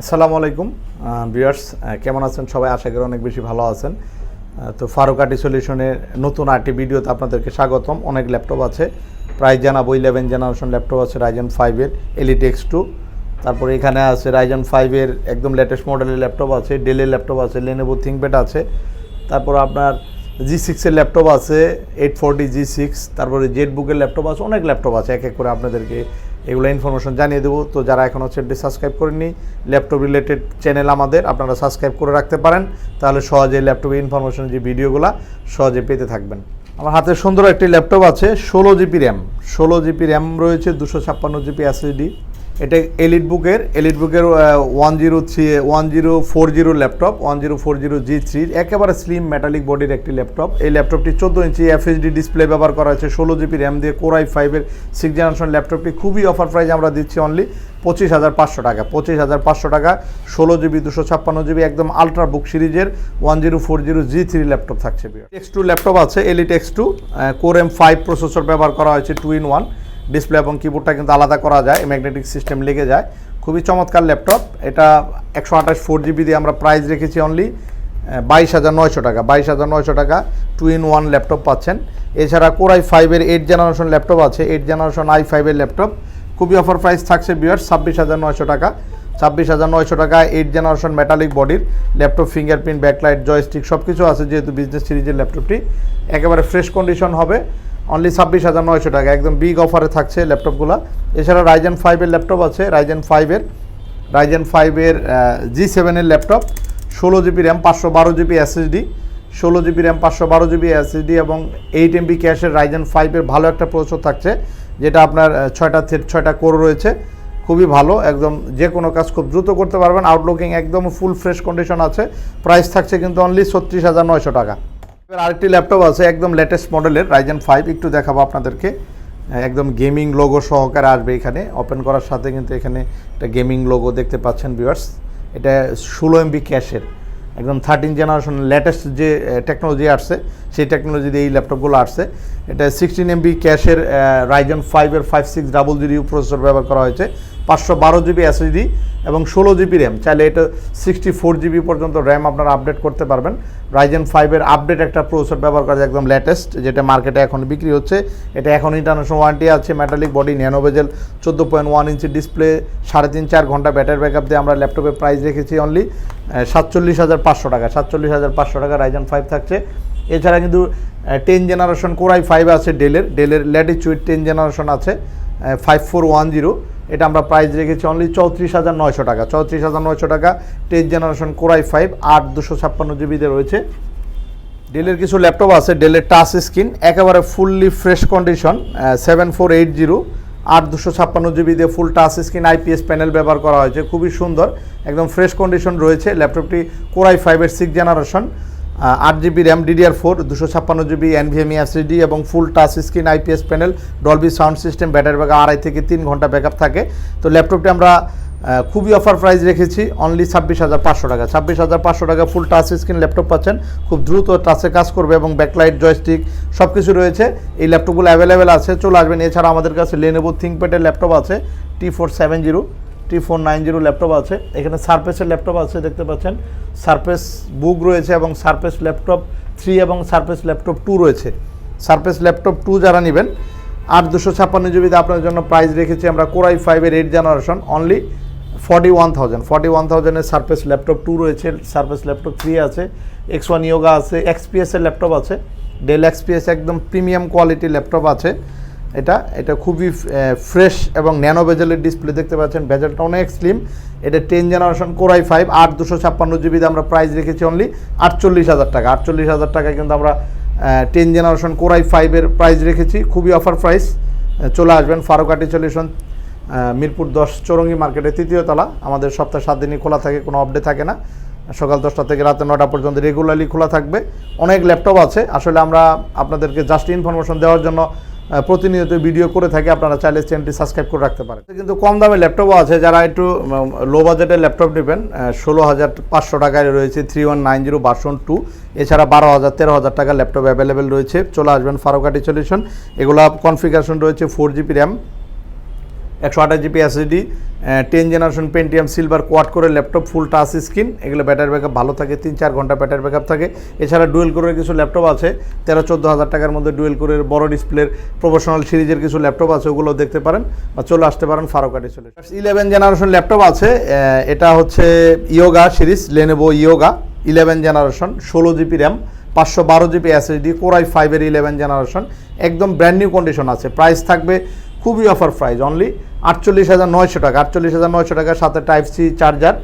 আসসালামু আলাইকুম ভিউয়ার্স কেমন আছেন? সবাই আশা করি অনেক বেশি ভালো আছেন। তো ফারুক আটি সলিউশনের নতুন আরটি ভিডিওতে আপনাদেরকে স্বাগতম। অনেক ল্যাপটপ আছে, প্রায় জানাব ইলেভেন জেনারেশন ল্যাপটপ আছে রাইজেন ফাইভের এলিট এক্স টু তারপরে এখানে আছে রাইজেন ফাইভের একদম লেটেস্ট মডেলের ল্যাপটপ আছে ডেলের ল্যাপটপ আছে লেনেভো থিঙ্কপ্যাড আছে। তারপর আপনার জি সিক্সের ল্যাপটপ আছে এইট ফোরটি জি সিক্স তারপরে জেড বুকের ল্যাপটপ আছে, অনেক ল্যাপটপ আছে, এক এক করে আপনাদেরকে এগুলো ইনফরমেশন জানিয়ে দেবো। তো যারা এখনও চ্যানেলটি সাবস্ক্রাইব করেননি ল্যাপটপ রিলেটেড চ্যানেল আমাদের, আপনারা সাবস্ক্রাইব করে রাখতে পারেন। তাহলে সহজে ল্যাপটপে ইনফরমেশন যে ভিডিওগুলো, সহজে পেতে থাকবেন। আমার হাতে সুন্দর একটি ল্যাপটপ আছে, ষোলো জিবি র্যাম ষোলো জিবি র্যাম রয়েছে, দুশো ছাপ্পান্ন জিবি এসএসডি এটা এলিট বুকের এলিট বুকের one zero three one zero four zero laptop one zero four zero G three একেবারে স্লিম মেটালিক বডির একটি ল্যাপটপ এই ল্যাপটপটি চোদ্দ ইঞ্চি এফএসডি ডিসপ্লে ব্যবহার করা হয়েছে, ষোলো জিবি র্যাম দিয়ে কোরাই ফাইভের সিক্স জেনারেশন ল্যাপটপটি খুবই অফার প্রাইস আমরা দিচ্ছি অনলি পঁচিশ হাজার পাঁচশো টাকা। পঁচিশ হাজার পাঁচশো টাকা, ষোলো জিবি দুশো ছাপ্পান্ন জিবি একদম আলট্রা বুক সিরিজের one zero four zero G three laptop থাকছে। এক্স টু ল্যাপটপ আছে Elite X two Core M five processor ব্যবহার করা হয়েছে টু ইন ওয়ান ডিসপ্লে এবং কিবোর্ডটা কিন্তু আলাদা করা যায় ম্যাগনেটিক সিস্টেম লেগে যায়। খুবই চমৎকার ল্যাপটপ এটা একশো আঠাশ ফোর জিবি দিয়ে আমরা প্রাইস রেখেছি অনলি বাইশ হাজার নয়শো টাকা। বাইশ হাজার নয়শো টাকা টু ইন ওয়ান ল্যাপটপ পাচ্ছেন এছাড়া কোরাই ফাইভের এইট জেনারেশন ল্যাপটপ আছে। এইট জেনারেশন আই ফাইভের ল্যাপটপ খুবই অফার প্রাইস থাকছে বিয়ার ছাব্বিশ হাজার নয়শো টাকা। ছাব্বিশ হাজার নয়শো টাকা এইট জেনারেশন মেটালিক বডির ল্যাপটপ ফিঙ্গারপ্রিন্ট ব্যাকলাইট জয়স্টিক সব কিছু আছে যেহেতু বিজনেস সিরিজের ল্যাপটপটি একেবারে ফ্রেশ কন্ডিশন হবে। অনলি ছাব্বিশ হাজার নয়শো টাকা। একদম বিগ অফারে থাকছে ল্যাপটপগুলো। এছাড়া রাইজেন ফাইভের ল্যাপটপ আছে রাইজেন ফাইভের রাইজেন ফাইভের জি সেভেনের ল্যাপটপ, ষোলো জিবি র্যাম, পাঁচশো বারো জিবি এসএসডি ষোলো জিবি র্যাম, পাঁচশো বারো জিবি এসএসডি এবং এইট এমবি ক্যাশের রাইজেন ফাইভের ভালো একটা প্রসেসর থাকছে, যেটা আপনার ছয়টা ছয়টা কোর রয়েছে। খুবই ভালো, একদম যে কোনো কাজ খুব দ্রুত করতে পারবেন। আউটলুকিং একদম ফুল ফ্রেশ কন্ডিশন আছে। প্রাইস থাকছে কিন্তু অনলি ছত্রিশ হাজার নয়শো টাকা। এবার আরেকটি ল্যাপটপ আছে, একদম লেটেস্ট মডেলের রাইজেন ফাইভ একটু দেখাবো আপনাদেরকে। একদম গেমিং লোগো সহকারে আসবে এখানে। ওপেন করার সাথে কিন্তু এখানে একটা গেমিং লোগো দেখতে পাচ্ছেন ভিউয়ার্স এটা ষোলো এমবি ক্যাশের একদম থার্টিন জেনারেশন লেটেস্ট যে টেকনোলজি আসছে, সেই টেকনোলজি দিয়ে এই ল্যাপটপগুলো আসছে। এটা সিক্সটিন এমবি ক্যাশের রাইজন ফাইভের five six double zero processor ব্যবহার করা হয়েছে। পাঁচশো বারো জিবি এসএসডি এবং ষোলো জিবি র্যাম চাইলে এটা সিক্সটি ফোর জিবি পর্যন্ত র্যাম আপনারা আপডেট করতে পারবেন। রাইজেন ফাইভের আপডেট একটা প্রসেসর ব্যবহার করা একদম লেটেস্ট যেটা মার্কেটে এখন বিক্রি হচ্ছে। এটা এখন ইন্টারন্যাশনাল ওয়ারেন্টি আছে মেটালিক বডি ন্যানোভেজেল চোদ্দ পয়েন্ট ওয়ান ইঞ্চি ডিসপ্লে সাড়ে তিন চার ঘণ্টা ব্যাটারি ব্যাকআপ দিয়ে আমরা ল্যাপটপের প্রাইস রেখেছি অনলি সাতচল্লিশ হাজার পাঁচশো টাকা, সাতচল্লিশ হাজার পাঁচশো টাকা রাইজেন ফাইভ থাকছে। এছাড়া কিন্তু টেন জেনারেশন কোরাই ফাইভ আছে ডেলের ডেলের ল্যাটিচুইড টেন জেনারেশন আছে ফাইভ ফোর ওয়ান জিরো এটা আমরা প্রাইস রেখেছি অনলি চৌত্রিশ হাজার নয়শো টাকা। চৌত্রিশ হাজার নয়শো টাকা টেন জেনারেশন কোরাই ফাইভ আট দুশো ছাপ্পান্ন জিবিতে রয়েছে। ডেলের কিছু ল্যাপটপ আছে ডেলের টাচ স্ক্রিন একেবারে fully fresh condition seven four eight zero আট দুশো ছাপ্পান্ন জিবি দিয়ে full touch screen IPS panel ব্যবহার করা হয়েছে, খুবই সুন্দর, একদম ফ্রেশ কন্ডিশন রয়েছে। ল্যাপটপটি কোরাই ফাইভের সিক্স জেনারেশন আট জিবি র্যাম ডিডিআর ফোর দুশো ছাপ্পান্ন জিবি এনভিএমই এসএসডি এবং full touch screen IPS panel Dolby sound system battery backup আড়াই থেকে তিন ঘণ্টা ব্যাকআপ থাকে। তো ল্যাপটপটি আমরা খুবই অফার প্রাইস রেখেছি অনলি ছাব্বিশ হাজার পাঁচশো টাকা। ছাব্বিশ হাজার পাঁচশো টাকা ফুল টাচ স্ক্রিন ল্যাপটপ পাচ্ছেন, খুব দ্রুত টাচে কাজ করবে এবং ব্যাকলাইট জয়স্টিক সব কিছু রয়েছে। এই ল্যাপটপগুলো অ্যাভেলেবেল আছে, চলে আসবেন। এছাড়া আমাদের কাছে লেনেভো থিঙ্কপ্যাডের ল্যাপটপ আছে T four seven zero T four nine zero laptop আছে। এখানে সারফেসের ল্যাপটপ আছে, দেখতে পাচ্ছেন। সারফেস বুক রয়েছে এবং সারফেস ল্যাপটপ থ্রি এবং সারফেস ল্যাপটপ টু রয়েছে। সারফেস ল্যাপটপ টু যারা নেবেন, আট দুশো ছাপ্পান্ন জিবিতে আপনার জন্য প্রাইস রেখেছি আমরা কোরাই ফাইভের eight generation only forty one thousand forty one থাউজেন্ডের Surface laptop two রয়েছে সারফেস ল্যাপটপ থ্রি আছে এক্স ওয়ান ইয়োগা আছে এক্সপিএসের ল্যাপটপ আছে ডেল এক্সপিএস একদম প্রিমিয়াম কোয়ালিটির ল্যাপটপ আছে। এটা এটা খুবই ফ্রেশ এবং ন্যানো বেজেলের ডিসপ্লে দেখতে পাচ্ছেন। বেজেলটা অনেক স্লিম এটা টেন জেনারেশন কোরাই ফাইভ আট দুশো ছাপ্পান্ন জিবিতে আমরা প্রাইস রেখেছি অনলি আটচল্লিশ হাজার টাকা। আটচল্লিশ হাজার টাকায় কিন্তু আমরা টেন জেনারেশন কোরাই ফাইভের প্রাইস রেখেছি। খুবই অফার প্রাইস চলে আসবেন ফারুকাটি সলিউশন মিরপুর দশ চৌরঙ্গি মার্কেটের তৃতীয় তলা। আমাদের সপ্তাহে সাত দিনই খোলা থাকে, কোনো আপডেট থাকে না। সকাল দশটা থেকে রাতে নটা পর্যন্ত রেগুলারলি খোলা থাকবে। অনেক ল্যাপটপ আছে। আসলে আমরা আপনাদেরকে জাস্ট ইনফরমেশন দেওয়ার জন্য প্রতিনিয়ত ভিডিও করে থাকি, আপনারা চাইলে চ্যানেলটি সাবস্ক্রাইব করে রাখতে পারেন। কিন্তু কম দামে ল্যাপটপও আছে, যারা একটু লো বাজেটের ল্যাপটপ নেবেন ষোলো হাজার পাঁচশো টাকায় রয়েছে থ্রি ওয়ান নাইন জিরো বাসন টু এছাড়া বারো হাজার, তেরো হাজার টাকার ল্যাপটপ অ্যাভেলেবেল রয়েছে। চলে আসবেন ফারুকাটি সলিউশন এগুলো কনফিগারেশন রয়েছে ফোর জিবি র্যাম একশো আঠাশ GB SSD ten generation Pentium silver quad করে ল্যাপটপ ফুল টাচ স্ক্রিন এগুলো ব্যাটারি ব্যাকআপ ভালো থাকে, তিন চার ঘণ্টা ব্যাটারি ব্যাকআপ থাকে। এছাড়া ডুয়েল কোরের কিছু ল্যাপটপ আছে, তেরো চোদ্দ হাজার টাকার মধ্যে ডুয়েল কোরের বড় ডিসপ্লের প্রফেশনাল সিরিজের কিছু ল্যাপটপ আছে, ওগুলো দেখতে পারেন বা চলে আসতে পারেন ফারুকাটি চলে ইলেভেন জেনারেশন ল্যাপটপ আছে এটা হচ্ছে Yoga series Lenovo Yoga eleven generation ষোলো জিবি র্যাম পাঁচশো বারো জিবি এসএসডি কোরাই ফাইভের ইলেভেন জেনারেশন একদম ব্র্যান্ড নিউ কন্ডিশন আছে। প্রাইস থাকবে খুবই অফার প্রাইস অনলি আটচল্লিশ হাজার নয়শো টাকা। আটচল্লিশ হাজার নয়শো টাকার সাথে টাইপ সি চার্জার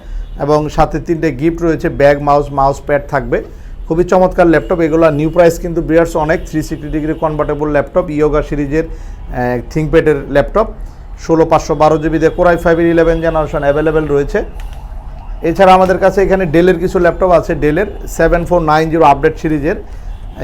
এবং সাথে তিনটে গিফট রয়েছে ব্যাগ মাউস মাউস প্যাড থাকবে। খুবই চমৎকার ল্যাপটপ এগুলো নিউ প্রাইস কিন্তু বিয়ার্স অনেক three sixty degree convertible laptop Yoga সিরিজের থিঙ্কপ্যাডের ল্যাপটপ ষোলো পাঁচশো বারো জিবিতে কোরাই ফাইভের ইলেভেন জেনারেশন অ্যাভেলেবেল রয়েছে। এছাড়া আমাদের কাছে এখানে ডেলের কিছু ল্যাপটপ আছে ডেলের seven four nine zero update সিরিজের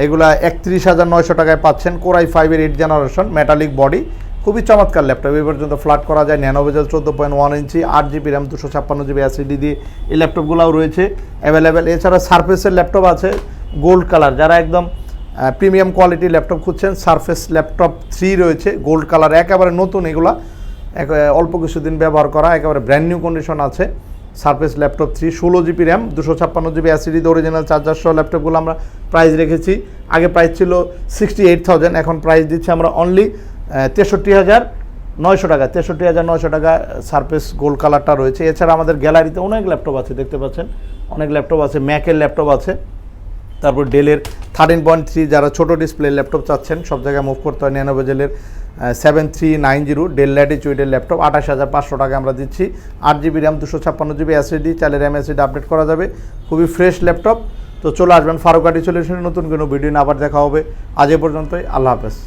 এগুলা একত্রিশ হাজার নয়শো টাকায় পাচ্ছেন কোরাই ফাইভের এইট জেনারেশন মেটালিক বডি খুবই চমৎকার ল্যাপটপ। এই পর্যন্ত ফ্ল্যাট করা যায় ন্যানো বেজেল চোদ্দ পয়েন্ট ওয়ান ইঞ্চি, আট জিবি র্যাম, দুশো ছাপ্পান্ন জিবি অ্যাসিডি দিয়ে এই ল্যাপটপগুলোও রয়েছে অ্যাভেলেবেল। এছাড়া সার্ফেসের ল্যাপটপ আছে, গোল্ড কালার। যারা একদম প্রিমিয়াম কোয়ালিটি ল্যাপটপ খুঁজছেন, সার্ফেস ল্যাপটপ থ্রি রয়েছে, গোল্ড কালার, একেবারে নতুন এগুলা অল্প কিছুদিন ব্যবহার করা, একেবারে ব্র্যান্ড নিউ কন্ডিশন আছে। সারফেস ল্যাপটপ থ্রি, ষোলো জিবি র্যাম, দুশো ছাপ্পান্ন জিবি অ্যাসিডি অরিজিনাল চার্জার সহ ল্যাপটপগুলো আমরা প্রাইস রেখেছি। আগে প্রাইস ছিল সিক্সটি এইট থাউজেন্ড এখন প্রাইস দিচ্ছি আমরা অনলি তেষট্টি হাজার নয়শো টাকা তেষট্টি হাজার নয়শো টাকা সারফেস গোল্ড কালারটা রয়েছে। এছাড়া আমাদের গ্যালারিতে অনেক ল্যাপটপ আছে, দেখতে পাচ্ছেন? অনেক ল্যাপটপ আছে ম্যাকের ল্যাপটপ আছে। তারপর ডেলের থার্টিন পয়েন্ট থ্রি যারা ছোটো ডিসপ্লে ল্যাপটপ চাচ্ছেন, সব জায়গায় মুভ করতে হয়। ন্যানোভেজেলের seven three nine zero Dell ল্যাটিচুইডের laptop আঠাশ হাজার পাঁচশো টাকা আমরা দিচ্ছি। আট জিবি র্যাম দুশো ছাপ্পান্ন জিবি এসএসডি চাইলে র্যাম এসএসডি আপডেট করা যাবে। খুবই ফ্রেশ ল্যাপটপ তো চলে আসবেন ফারুকাটি সলিউশনের নতুন কোনো ভিডিও আবার দেখা হবে। আজ এ পর্যন্তই, আল্লাহ হাফেজ।